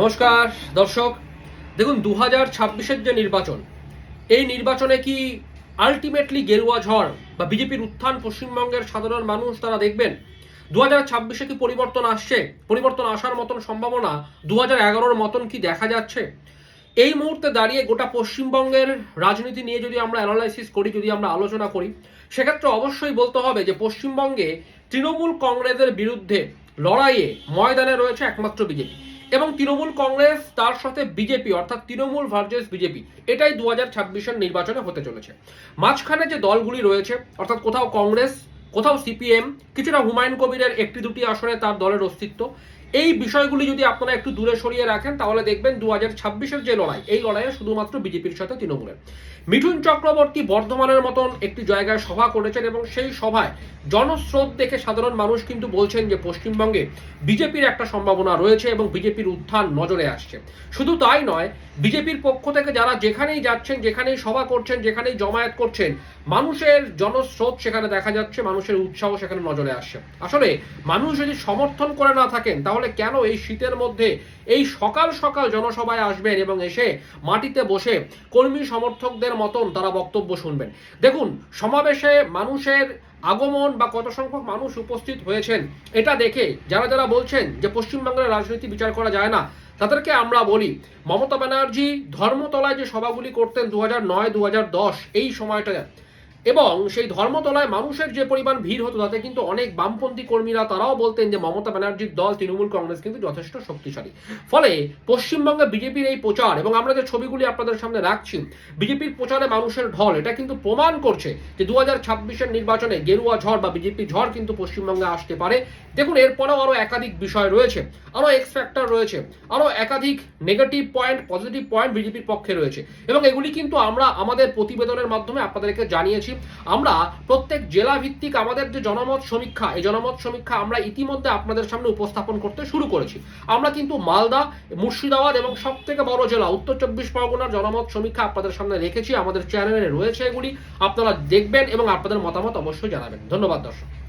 নমস্কার, দর্শক। দেখুন দু হাজার ছাব্বিশের যে নির্বাচন, এই নির্বাচনে কি আলটিমেটলি গেরুয়া ঝড় বা বিজেপির উত্থান পশ্চিমবঙ্গের সাধারণ মানুষ তারা দেখবেন? দু হাজার ছাব্বিশে কি পরিবর্তন আসছে? পরিবর্তন আসার মতন সম্ভাবনা দু হাজার এগারোর মতন কি দেখা যাচ্ছে? এই মুহূর্তে দাঁড়িয়ে গোটা পশ্চিমবঙ্গের রাজনীতি নিয়ে যদি আমরা অ্যানালাইসিস করি, যদি আমরা আলোচনা করি, সেক্ষেত্রে অবশ্যই বলতে হবে যে পশ্চিমবঙ্গে তৃণমূল কংগ্রেসের বিরুদ্ধে লড়াইয়ে ময়দানে রয়েছে একমাত্র বিজেপি। এবং তৃণমূল কংগ্রেস তার সাথে বিজেপি, অর্থাৎ তৃণমূল ভার্জেস বিজেপি, এটাই দু হাজার ছাব্বিশের নির্বাচনে হতে চলেছে। মাঝখানে যে দলগুলি রয়েছে, অর্থাৎ কোথাও কংগ্রেস, কোথাও সিপিএম, কিছুটা হুমায়ুন কবিরের একটি দুটি আসনে তার দলের অস্তিত্ব। এই বিষয়গুলি যদি আপনারা একটু দূরে সরিয়ে রাখেন, তাহলে দেখবেন দু হাজার ছাব্বিশের যে লড়াই, এই লড়াইয়ে শুধুমাত্র বিজেপির সাথে তৃণমূলের। মিঠুন চক্রবর্তী বর্ধমানের মতন একটি জায়গায় সভা করেছেন এবং সেই সভায় জনস্রোত দেখে সাধারণ মানুষ কিন্তু বলছেন যে পশ্চিমবঙ্গে বিজেপির একটা সম্ভাবনা রয়েছে এবং বিজেপির উত্থান নজরে আসছে। শুধু তাই নয়, বিজেপির পক্ষ থেকে যারা যেখানেই যাচ্ছেন, যেখানেই সভা করছেন, যেখানেই জমায়েত করছেন, মানুষের জনস্রোত সেখানে দেখা যাচ্ছে, মানুষের উৎসাহ সেখানে নজরে আসছে। আসলে মানুষ যদি সমর্থন করে না থাকেন, তাহলে কেন এই শীতের মধ্যে এই সকাল সকাল জনসভায় আসবেন এবং এসে মাটিতে বসে কর্মী সমর্থকদের মতন তারা বক্তব্য শুনবেন? দেখুন, সমাবেশে মানুষের আগমন বা কত সংখ্যক মানুষ উপস্থিত হয়েছেন, এটা দেখে যারা যারা বলছেন যে পশ্চিমবঙ্গের রাজনীতি বিচার করা যায় না, তাদেরকে আমরা বলি, মমতা ব্যানার্জি ধর্মতলায় যে সভাগুলি করতেন দু হাজার নয় দু দশ, এই সময়টা এবং সেই ধর্মতলায় মানুষের যে পরিমাণ ভিড় হতো তাতে কিন্তু অনেক বামপন্থী কর্মীরা তারাও বলতেন যে মমতা ব্যানার্জির দল, তৃণমূল কংগ্রেস কিন্তু যথেষ্ট শক্তিশালী। ফলে পশ্চিমবঙ্গে বিজেপির এই প্রচার এবং আমরা যে ছবিগুলি আপনাদের সামনে রাখছি, বিজেপির প্রচারে মানুষের ঢল, এটা কিন্তু প্রমাণ করছে যে দু হাজার ছাব্বিশের নির্বাচনে গেরুয়া ঝড় বা বিজেপি ঝড় কিন্তু পশ্চিমবঙ্গে আসতে পারে। দেখুন, এরপরেও আরও একাধিক বিষয় রয়েছে, আরও এক্স ফ্যাক্টর রয়েছে, আরও একাধিক নেগেটিভ পয়েন্ট পজিটিভ পয়েন্ট বিজেপির পক্ষে রয়েছে। এবং এগুলি কিন্তু আমরা আমাদের প্রতিবেদনের মাধ্যমে আপনাদেরকে জানিয়েছি। আমরা প্রত্যেক জেলা ভিত্তিক আমাদের যে জনমত সমীক্ষা, এই জনমত সমীক্ষা আমরা ইতিমধ্যে আপনাদের সামনে উপস্থাপন করতে শুরু করেছি। আমরা কিন্তু মালদা, মুর্শিদাবাদ এবং সব থেকে বড় জেলা, উত্তর চব্বিশ পরগনার জনমত সমীক্ষা আপনাদের সামনে রেখেছি। আমাদের চ্যানেলে রয়েছে এগুলি। আপনারা দেখবেন এবং আপনাদের মতামত অবশ্যই জানাবেন। ধন্যবাদ, দর্শক।